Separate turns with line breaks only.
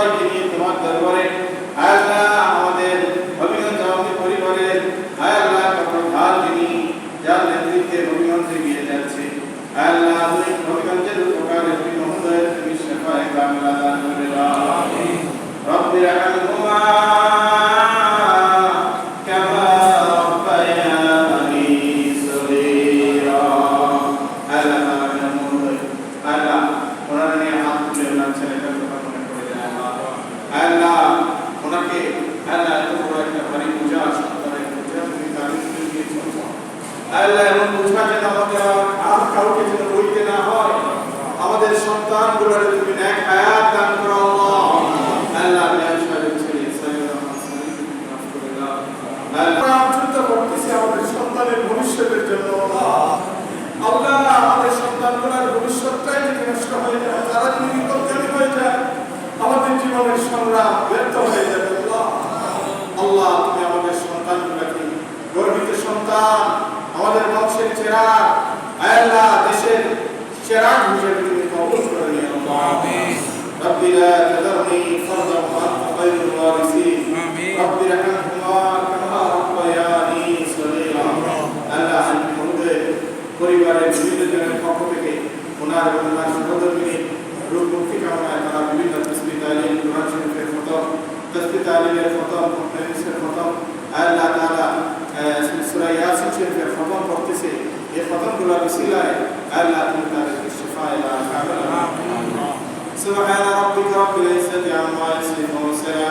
সবাইকে নিয়ে তোমার দরবারে। আল্লাহ আমাদের অভিগঞ্জ আমাদের পরিবারের আল্লাহ কর্ণধার যিনি যার নেতৃত্বে অভিগঞ্জ এগিয়ে যাচ্ছে। আল্লাহ তুমি অভিগঞ্জের উপকারে তুমি মহোদয় আল্লাহ এমন বোঝা যেন আমাদের আর কাউকে যেন বইতে না হয়, আমাদের সন্তানগুলোর তুমি এক হায়াত দান করো আল্লাহ। আল্লাহ বিয়ার সাহেব ছেলে আল্লাহ চিন্তা করতেছি আমাদের সন্তানের ভবিষ্যতের জন্য আল্লাহ, আমাদের সন্তানগুলোর ভবিষ্যৎটাই যদি নষ্ট হয়ে যায়, তারা যদি বিপদগামী হয়ে যায়, আমাদের জীবনের সংগ্রাম ব্যর্থ হয়ে যাবে আল্লাহ। আল্লাহ, তুমি আমাদের সন্তানগুলোকে গর্বিত সন্তান। আমাদের বংশের চেরাগ আল্লাহ দেশের চেরাগ হিসেবে তুমি কবুল করে নিও আল্লাহ رب لا تذرني فردا وانت خير الوارثين رب ارحمهما كما ربياني صغيرا আল্লাহ আমি মহোদয় পরিবারের বিভিন্ন জনের পক্ষ থেকে ওনার এবং ওনার সহোদরকে রূপ মুক্তি কামনায় তারা বিভিন্ন তসবি তালিম কোরআন শরীফের ফতম তসবি তালিমের ফতম কনফারেন্সের ফতম আল্লাহ তাআলা সূরা ইয়াসিন শরীফের ফতম পড়তেছে فضل وسيلة ألا تمتلك الشفاء إلى أكاملها سبحان ربك رب العزة عما يصفون وسلام